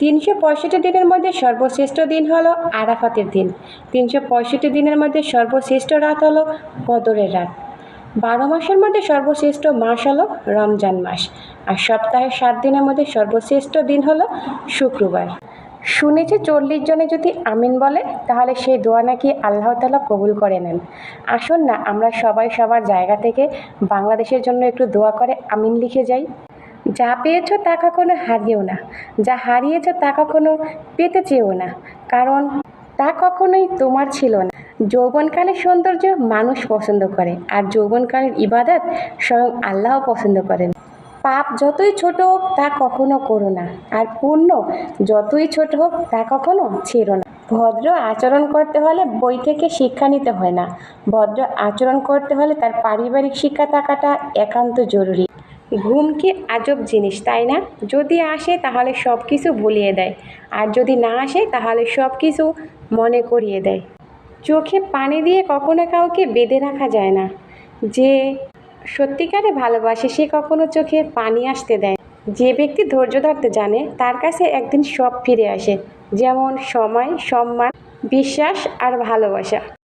তিনশো পঁয়ষট্টি দিনের মধ্যে সর্বশ্রেষ্ঠ দিন হলো আরাফাতের দিন। তিনশো পঁয়ষট্টি দিনের মধ্যে সর্বশ্রেষ্ঠ রাত হলো কদরের রাত। বারো মাসের মধ্যে সর্বশ্রেষ্ঠ মাস হলো রমজান মাস। আর সপ্তাহের সাত দিনের মধ্যে সর্বশ্রেষ্ঠ দিন হলো শুক্রবার। শুনেছি চল্লিশ জনে যদি আমিন বলে, তাহলে সেই দোয়া নাকি আল্লাহ তালা কবুল করে নেন। আসুন না, আমরা সবাই সবার জায়গা থেকে বাংলাদেশের জন্য একটু দোয়া করে আমিন লিখে যাই। যা পেয়েছ তা কখনো হারিয়েও না। যা হারিয়েছো তা কখনো পেতে চেয়েও না। কারণ তা কখনোই তোমার ছিল না। যৌবনকালের সৌন্দর্য মানুষ পছন্দ করে আর যৌবনকালের ইবাদত স্বয়ং আল্লাহ পছন্দ করেন। পাপ যতই ছোট হোক তা কখনো করো না আর পুণ্য যতই ছোট হোক তা কখনো ছেড়ো না। ভদ্র আচরণ করতে হলে বই থেকে শিক্ষা নিতে হয় না। ভদ্র আচরণ করতে হলে তার পারিবারিক শিক্ষা থাকাটা একান্ত জরুরি। ঘুম কি আজব জিনিস, তাই না? যদি আসে তাহলে সব কিছু ভুলিয়ে দেয়, আর যদি না আসে তাহলে সব কিছু মনে করিয়ে দেয়। চোখে পানি দিয়ে কখনো কাউকে বেঁধে রাখা যায় না। যে সত্যিকারে ভালোবাসে সে কখনো চোখে পানি আসতে দেয় যে ব্যক্তি ধৈর্য ধরতে জানে তার কাছে একদিন সব ফিরে আসে, যেমন সময়, সম্মান, বিশ্বাস আর ভালোবাসা।